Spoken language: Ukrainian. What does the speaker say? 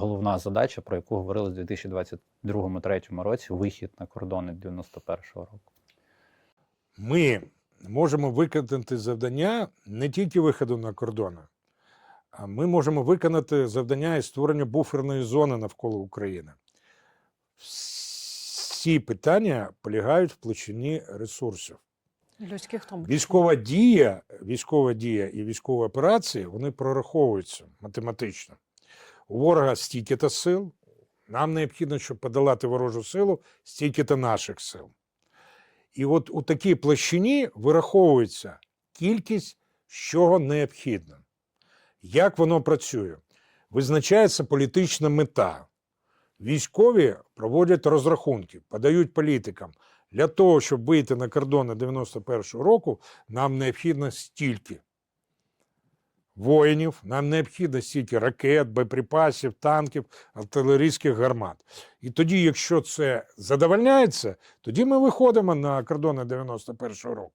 Головна задача, про яку говорили в 2022-2023 році, вихід на кордони 91-го року. Ми можемо виконати завдання не тільки виходу на кордони, а ми можемо виконати завдання і створення буферної зони навколо України. Всі питання полягають в площині ресурсів. Людських тому. Військова дія, військова дія і військові операції вони прораховуються математично. У ворога стільки-то сил. Нам необхідно, щоб подолати ворожу силу, стільки-то наших сил. І от у такій площині вираховується кількість, що необхідно. Як воно працює? Визначається політична мета. Військові проводять розрахунки, подають політикам. Для того, щоб вийти на кордони 91-го року, нам необхідно стільки воїнів, нам необхідно стільки ракет, боєприпасів, танків, артилерійських гармат. І тоді, якщо це задовольняється, тоді ми виходимо на кордони 91-го року.